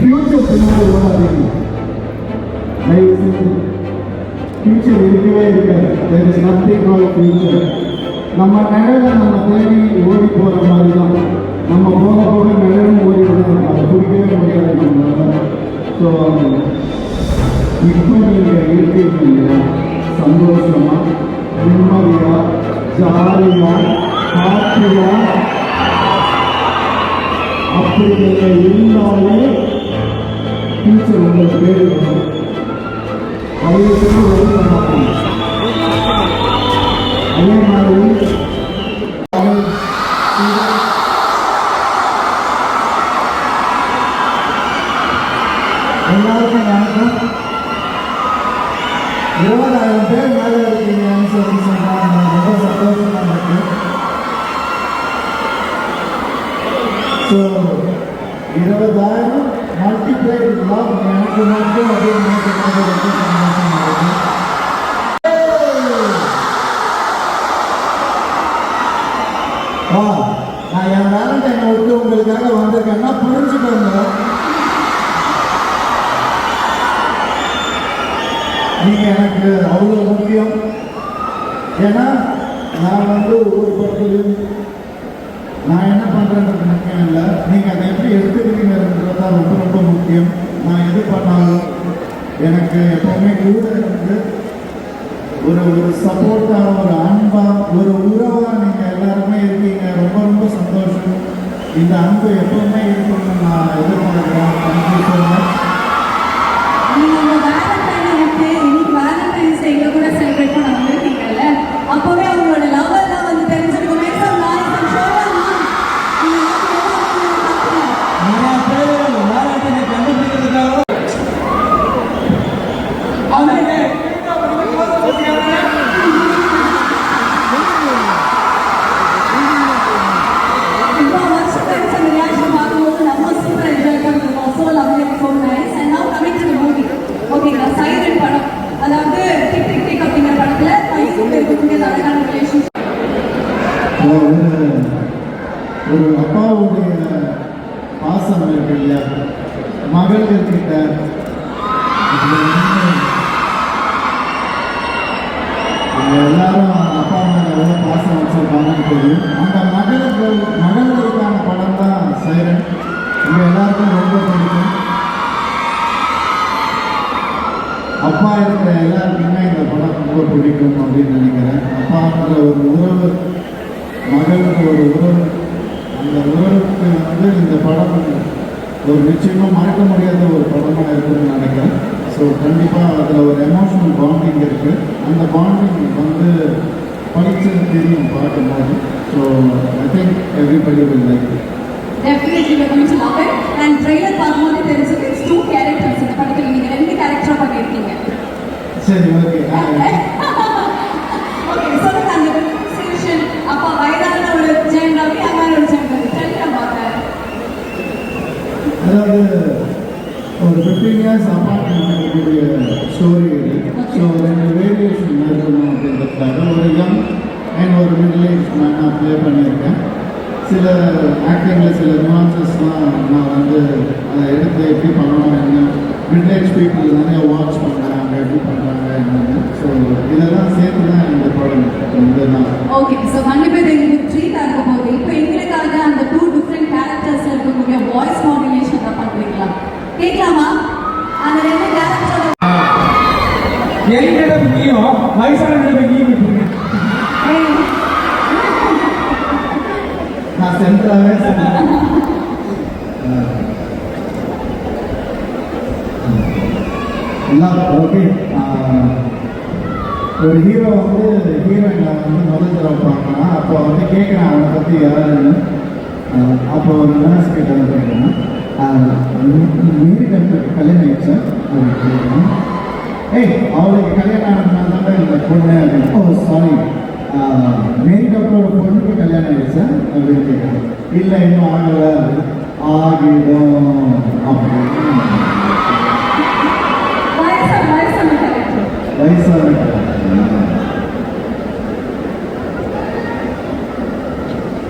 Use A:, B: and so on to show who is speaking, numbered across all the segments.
A: Future பின்னாடி ஓடாதீங்க தயவு செஞ்சு ஃபியூச்சர் இருக்கவே இருக்காது. There is nothing call future நம்ம நிழல நம்ம தேடி ஓடி போகிற மாதிரி தான் நம்ம போக போக நிழலும் ஓடி விடணும் அதை பிடிக்கவே முடியாது நம்மளால. ஸோ இப்போ நீங்கள் இருக்கீங்க சந்தோஷமா நிம்மதியா ஜாலியா ஹாப்பியா அப்படி நீங்கள் இருந்தாலே ஃபியூச்சர் உங்களுக்கு பேர் வரும் அதையே சொல்லி வெளியே மாட்டோம் அதே மாதிரி அவன் எல்லாருக்கும் வணக்கம் இருபதாயிரம் பேர் மேலே இருக்கீங்கன்னு சொல்லி சொன்னாங்க ரொம்ப சந்தோஷமா இருக்கு ஸோ இருபதாயிரம் மல்டிப்ளை லாப் எனக்கு மட்டும் அப்படின்னு வா நான் என் வேலண்டைனை விட்டு உங்களுக்காக வந்திருக்கேன்னா புரிஞ்சுக்கோங்க நீங்க எனக்கு அவ்வளோ முக்கியம் ஏன்னா நான் வந்து ஒரு படத்துலையும் நான் என்ன பண்ணுறேன்றது முக்கியம் இல்லை நீங்கள் அதை எப்படி எடுத்துக்கிறீங்கிறது தான் ரொம்ப ரொம்ப முக்கியம். நான் எது பண்ணாலும் எனக்கு எப்போவுமே கூட இருந்து ஒரு ஒரு சப்போர்ட்டாக ஒரு அன்பாக ஒரு உறவாக நீங்கள் எல்லாருமே இருக்கீங்க. ரொம்ப ரொம்ப சந்தோஷம். இந்த அன்பு எப்பவுமே இருக்கணும்னு நான் எதிர்பார்க்குறேன்.
B: Lovely. And now coming to the movie. ஓகேங்களா சைரன் படம் அதாவது டிக் டிக் டிக் அப்படிங்கிற படத்துல வயசுக்கு இருக்கக்கூடிய அழகான ரிலேஷன்ஷிப்
A: ஒரு அப்பாவுடைய பாசம் இருக்கு இல்லையா மகள்கள் கிட்ட எல்லாரும் அப்பா அம்மா எவ்வளோ பாசம் வச்சிருக்காங்கன்னு தெரியும் அந்த மகளுக்கு மகளுக்கு பிடிக்கும் அப்படின்னு நினைக்கிறேன். அப்பான்ற ஒரு உறவு மகளுக்கு ஒரு உறவு. அந்த உறவுக்கு வந்து இந்த படம் ஒரு நிச்சயமாக மறக்க முடியாத ஒரு படமாக இருக்குன்னு நினைக்கிறேன். ஸோ கண்டிப்பாக அதில் ஒரு எமோஷனல் பாண்டிங் இருக்குது அந்த பாண்டிங் வந்து படிச்சது தெரியும் பார்க்கும்போது. So I think everybody will like
B: பார்க்கும்போது தெரிஞ்சது இந்த படத்துல நீங்க ரெண்டு கேரக்டரா பண்ணிருக்கீங்க
A: சரி ஓகே
B: சொல்லுங்க அந்த சிச்சுவேஷன் அப்பா வயதான ஒரு ஜெயம் ரவி அம்மா ஒரு ஜெயம் ரவி டெல்ல பார்த்தேன்
A: அதாவது ஒரு ஃபிஃப்டீன் இயர்ஸ் அப்பார்ட் இருக்கக்கூடிய ஸ்டோரி ஸோ ரெண்டு வேரியேஷன் இருக்கணும் அப்படின்றதுக்காக ஒரு யங் அண்ட் ஒரு மிடில் ஏஜ் நான் ப்ளே பண்ணியிருக்கேன். சில ஆக்டிங்கில் சில நியூவான்சஸ்லாம் நான் வந்து அதை எடுத்து எப்படி பண்ணணும் என்ன மிடில் ஏஜ் பீப்புள் நிறைய வாட்ச் பண்ணுறாங்க எப்படி பண்ணுறாங்க என்னென்னு. ஸோ இதெல்லாம் சேர்த்து தான் இந்த படம். நான்
B: ஓகே ஸோ கண்டிப்பாக இது எங்களுக்கு ட்ரீட்டாக இருக்க போகுது இப்போ எங்களுக்காக அந்த டூ டிஃப்ரெண்ட் கேரக்டர்ஸ் இருக்கக்கூடிய வாய்ஸ் மாடுலேஷன் தான் பண்ணுறீங்களா கேட்கலாமா அந்த ரெண்டு கேரக்டரோட
C: எங்கிட்ட நீயும் வயசான நீயும்
A: நான் சென்றாவே சொன்னேன் எல்லாம் ஓகே ஒரு ஹீரோ வந்து ஹீரோயினை வந்து முதல் தடவை பார்க்கணும் அப்போ வந்து கேட்குறேன் அவனை பற்றி யாருன்னு அப்போ ஒரு நர்ஸ் கேட்டதை வந்து கேட்குறேன் மீறி கல்யாணம் ஆயிடுச்சேன் அப்படின்னு கேட்குறேன் ஏய் அவளுக்கு கல்யாணம் ஆனதுனால தான் இந்த பொண்ணு ஓ சாரி மேரி டாக்டரோட பொண்ணுக்கு கல்யாணம் ஆயிடுச்சா? அப்படின்னு கேட்குறேன் இல்லை இன்னும் ஆகலை. ஆகிடும். அப்படின்னு.
B: வயசு வயசான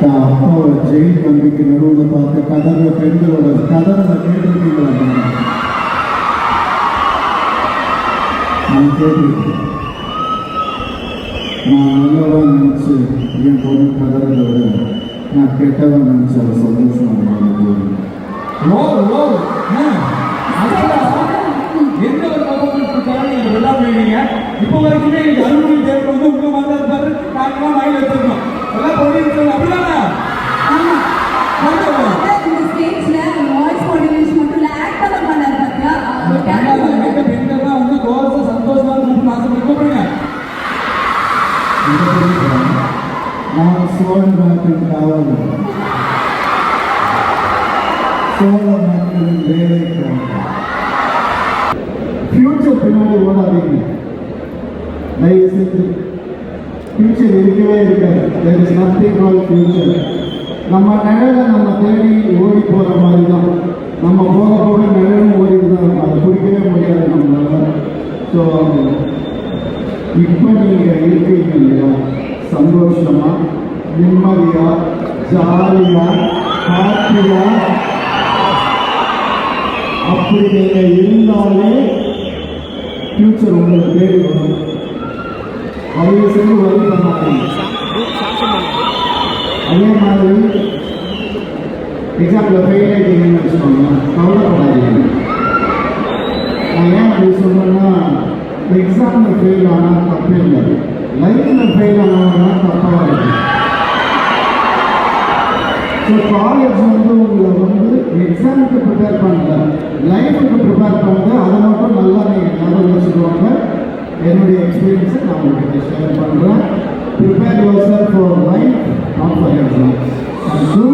A: தான் அப்பாவை ஜெயில் கம்பிக்கு நடுவில் பார்த்து கதற பெண்களோட கதறதை கேட்டிருக்கீங்களா? நான் கேட்டுருக்கேன் நான் நல்லவன் நினச்சி என் பொண்ணு கதறதை விட சோழ நாட்டின் காவலர் சோழ நாட்டின் வேலைக்காரன் ஃபியூச்சர் பின்னாடி ஓடாதீங்க. தயவு செஞ்சு ஃபியூச்சர் இருக்கவே இருக்காது. There is nothing call future நம்ம நிழலை நம்ம தேடி ஓடி போகிற மாதிரி தான் நம்ம போக போக நிழலும் ஓடிட்டு தான் இருக்கும் அதை பிடிக்கவே முடியாது நம்மளால. ஸோ இப்போ நீங்கள் இருக்கீங்க இல்லையா? சந்தோஷமாக நிம்மதியா ஜாலியா ஹாப்பியா. அப்படி நீங்க இருந்தாலே ஃபியூச்சர் உங்களுக்கு தேடி வரும். அவங்க சென்று வழி பண்ணாங்க அதே மாதிரி எக்ஸாம்பிள் ஃபெயில் ஆகிட்டீங்கன்னு வச்சுக்கோங்க கவலைப்படாதீங்க. நான் ஏன் அப்படி சொல்றேன்னா எக்ஸாமில் ஃபெயில் ஆனால் தப்பே இல்லை. லைஃப்பில் ஃபெயில் ஆனால் தப்பாக இருக்கு. காலேஜ் வந்து உங்களை வந்து எக்ஸாமுக்கு ப்ரிப்பேர் பண்ணல லைஃபுக்கு ப்ரிப்பேர் பண்ணுது அதை மட்டும் நல்லா நீங்கள் ஞாபகம் வச்சுக்கோங்க. என்னுடைய எக்ஸ்பீரியன்ஸை நான் உங்கள்கிட்ட ஷேர் பண்ணுறேன் prepare your self for life not exam